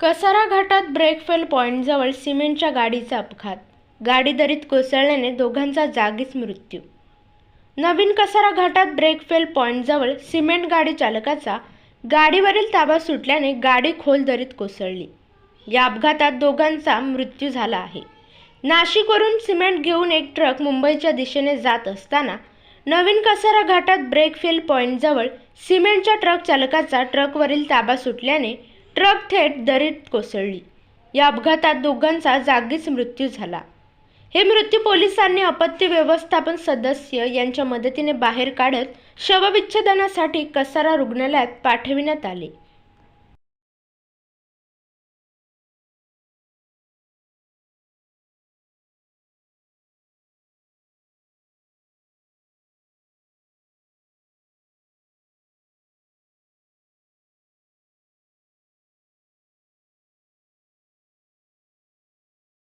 कसारा घाटात ब्रेकफेल पॉईंटजवळ सिमेंटच्या गाडीचा अपघात. गाडी दरीत कोसळल्याने दोघांचा जागीच मृत्यू. नवीन कसारा घाटात ब्रेकफेल पॉईंटजवळ सिमेंट गाडी चालकाचा गाडीवरील ताबा सुटल्याने गाडी खोल दरीत कोसळली. या अपघातात दोघांचा मृत्यू झाला आहे. नाशिकवरून सिमेंट घेऊन एक ट्रक मुंबईच्या दिशेने जात असताना नवीन कसारा घाटात ब्रेकफेल पॉईंटजवळ सिमेंटच्या ट्रक चालकाचा ट्रकवरील ताबा सुटल्याने ट्रक थेट दरीत कोसळली. या अपघातात दोघांचा जागीच मृत्यू झाला. हे मृत्यू पोलिसांनी अपत्य व्यवस्थापन सदस्य यांच्या मदतीने बाहेर काढत शवविच्छेदनासाठी कसारा रुग्णालयात पाठविण्यात आले.